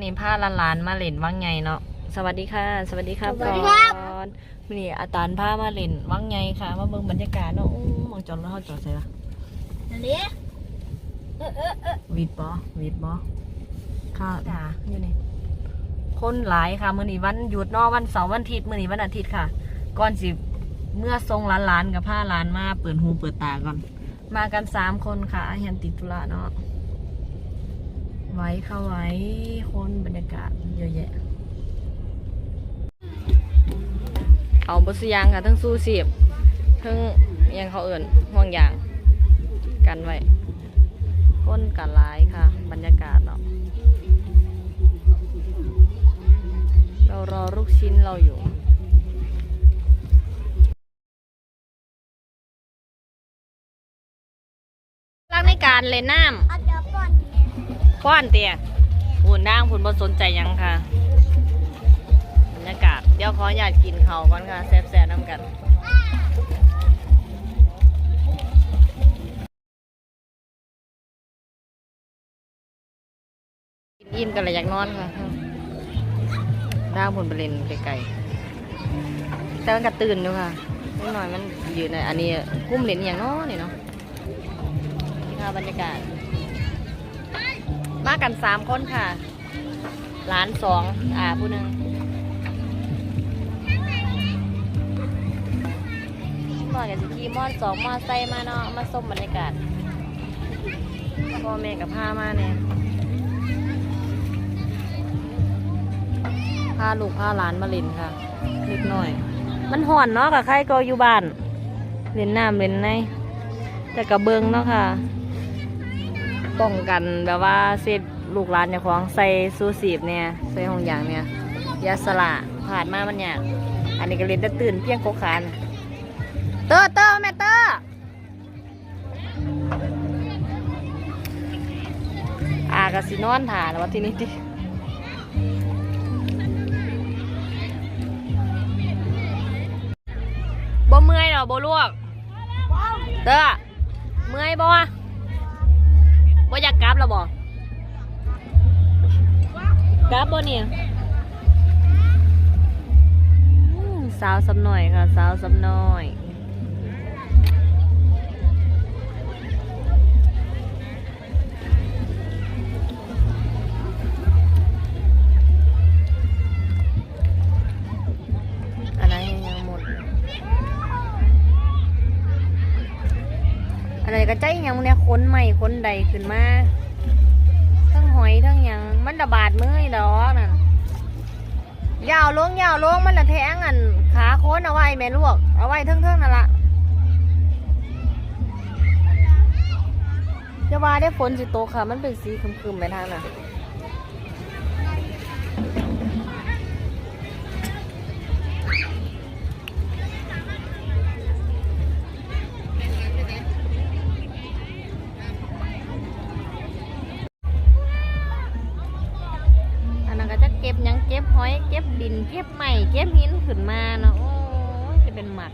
นี่พาหลานๆมาเล่นว่างไงเนาะสวัสดีค่ะ สวัสดีครับสวัสดีครับ ก่อนวันนี่อาจารย์พามาเล่นว่างไงค่ะมาเบิ่งบรรยากาศเนาะอู้มองจอดรถเขาจอดใส่ละอันนี้เออเออเออวีดบอวีดบอค่ะด่าอยู่นี่คนหลายค่ะมื้อนี้วันหยุดเนาะวันเสาร์วันอาทิตย์มื้อนี้วันอาทิตย์ค่ะ ก่อนสิเมื่อทรงหลานๆกับพาหลานมาเปิดหูเปิดตาก่อน มากันสามคนค่ะเฮียนติดธุระเนาะ ไว้เข้าไว้คนบรรยากาศเยอะแยะ เอาบสยางค่ะ ทั้งสู้สีบทั้งอิหยังเขาเอิ่นห่วงยาง กันไว้คนกันหลายค่ะ บรรยากาศเนาะเรารอลูกชิ้นเราอยู่รักในการเล่นน้ำ ฟ้อนเตียผุนด่างผุนบ่สนใจยังค่ะบรรยากาศเดี๋ยวขออยากกินเขาก่อนค่ะแซ่บๆน้ำกันกินอิ่มกันเลยอยากนอนค่ะด่างผุนไปเล่นไกลๆแต่มันก็ตื่นอยู่ค่ะนิดหน่อยมันยืนในอันนี้กุ้มเล่นอย่างน้อนี่เนาะนี่ค่ะบรรยากาศ กันสามคนค่ะ หลานสองอ่าผู้หนึ่งมอกับสิขี่มอดสองมอไซค์มาเนาะมาส้มบรรยากาศพ่อแม่กับพามาเนี่ยพาลูกพาหลานมาเล่นค่ะเล็กน้อย มันห่อนเนาะกับใครก็อยู่บ้านเล่นน้ำเล่นในแต่กับเบิงเนาะค่ะ ป้องกันแบบว่าเซฟลูกหลานเนี่ยของใส่ซูสีบเนี่ยใส่ห้องอย่างเนี่ยยาสละผ่านมามันเนี่ยอันนี้ก็เล่นแต่ตื่นเพียงโคกคานเตอร์เตอร์แม่เตอร์อากะสินอนถ่าแล้วว่าที่นี่ดิบ่เมื่อยหรอบ่ลวก เตอร์เมื่อยบ่ ว่าอยากกลับแล้วบ่กลับบ่เนี่ยสาวสำหน่อยค่ะ สาวสำน้อย กระใจยังเนี่ยค้นใหม่ค้นใดขึ้นมาทั้งหอยทั้งยังมันระบาดมือดอกนั่นยาวลงยาวลงมันละแทงอันขาโค้นเอาไว้แม่ลวกเอาไว้เทิงๆนั่นละจะว่าได้ฝนสิโตค่ะ มันเป็นสีคึมๆไปทางน่ะ หอยเก็บดินเก็บใหม่เก็บหินขึ้นมาเนาะโอ้จะเป็นหมัก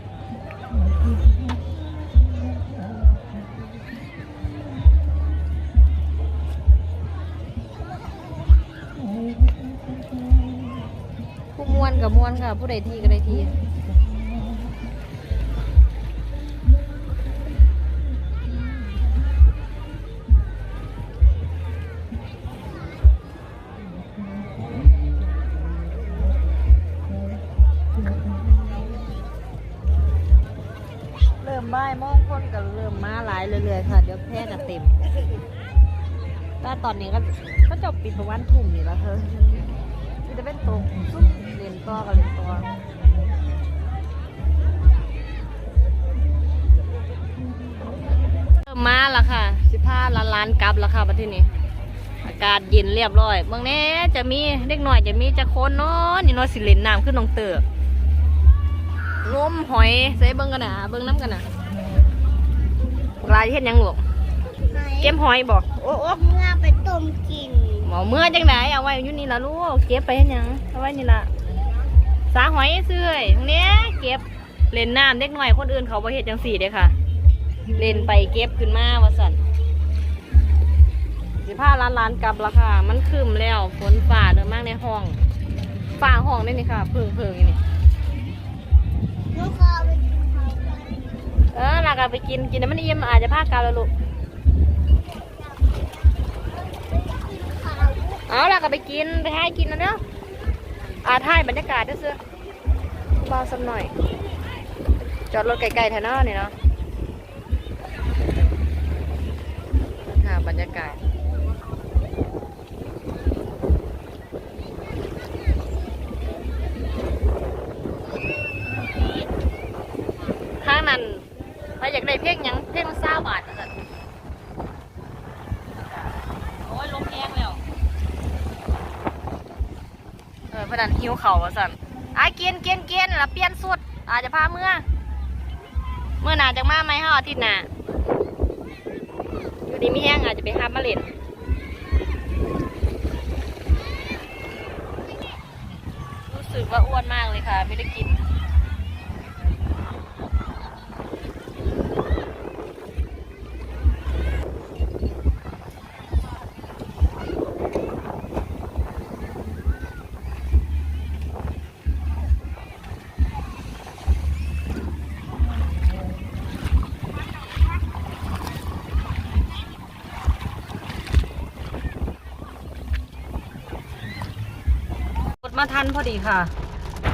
ผู้มวนกับมวนค่ะ ผู้ใดทีก็ได้ที เรื่อยๆค่ะ เดี๋ยวแพร่จะเต็มแต่ตอนนี้ก็ก็จบปิดประวันทุ่มนี่แล้วเธอจะเป็นตัวซุ่มเรียนต่อกับเรียนตัวมมาแล้วค่ะ สิพาล้านล้านกลับแล้วค่ะประเทศนี้อากาศเย็นเรียบร้อยบางแน่จะมีเด็กหน่อยจะมีจะคนเนาะนี่เนาะสิเลนน้ำขึ้นนองเตอร์งมหอยใส่เบิ้งกันนะเบิ้งน้ำกันนะ ลาเฮ็ดหยังหลวกเก็บหอยบอกโอ้โอ้เมื่อไปต้มกินหมอเมื่อจังไหนเอาไว้อยู่นี่ละลูกเก็บไปเฮ็ดหยังเอาไว้นี่ละสาหอยเสื่อยตรงเนี้ยเก็บเล่นน้ำเด็กหน่อยคนอื่นเขาบ่เฮ็ดจังสี่เด้อค่ะ เล่นไปเก็บขึ้นมาว่าสั่นสิพาล้านล้านๆกลับละค่ะ มันคืมแล้วฝนฝ่าเด้อห้องฝ่าห้องได้นี่ค่ะเพิงเพิงๆนี่ลูกคอไปกินเขากัน เออลากาไปกินกินแล้วมันอิ่มอาจจะพากลับแล้วลูกเขาเอาลากาไปกินไปให้กินแล้วเนาะอาถ่ายบรรยากาศด้อเสื้อเบาสักหน่อย จอดรถไกลๆแถวนั้นี่เนาะค่ะบรรยากาศ ได้เพียงหยังเพียงเศร้าบาทนะสันโอ้ยลมแห้งแล้วเออพนันหิวเข่าวว่าสันอะกินกินกินแล้วเปลี่ยนสุดอาจจะพาเมื่อ เมื่อหนาจังมาไหมฮะอาทิตย์หน้าอยู่ดีไม่แห้งอาจจะไปหามาเล่น รู้สึกว่าอ้วนมากเลยค่ะ ไม่ได้กิน มาทันพอดีค่ะ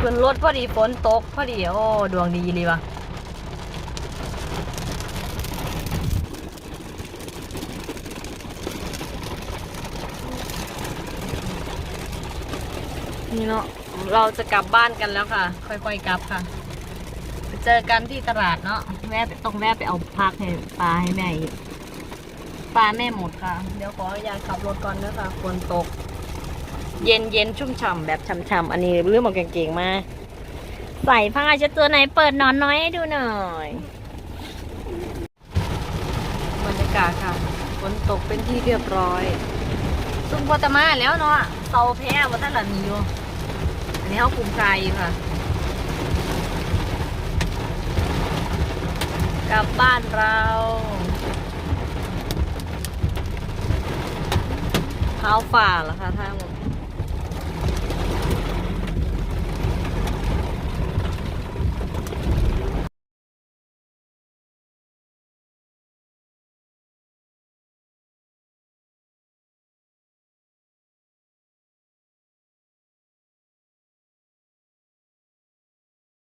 ขึ้นรถพอดีฝนตกพอดีโอ้ดวงดีเลยวะนี่เนาะเราจะกลับบ้านกันแล้วค่ะ ค่อยๆกลับค่ะเจอกันที่ตลาดเนาะแวะต้องแวะไปเอาพักให้ปลาให้แม่อีกปลาแม่หมดค่ะ เดี๋ยวขออนุญาตขับรถก่อนนะคะฝนตก เย็นเย็นชุ่มฉ่ำแบบฉ่ำๆอันนี้เรื่องของกางเกงมาใส่ผ้าเช็ดตัวไหนเปิดนอนน้อยให้ดูหน่อยบรรยากาศค่ะฝนตกเป็นที่เรียบร้อยซุ่มพอตมาแล้วเนาะเตาแพ้ว่าท่านหลังนี้อยู่อันนี้เขาคุมไกลอยู่ค่ะ กลับบ้านเราเท้าฝ่าเหรอคะทางหม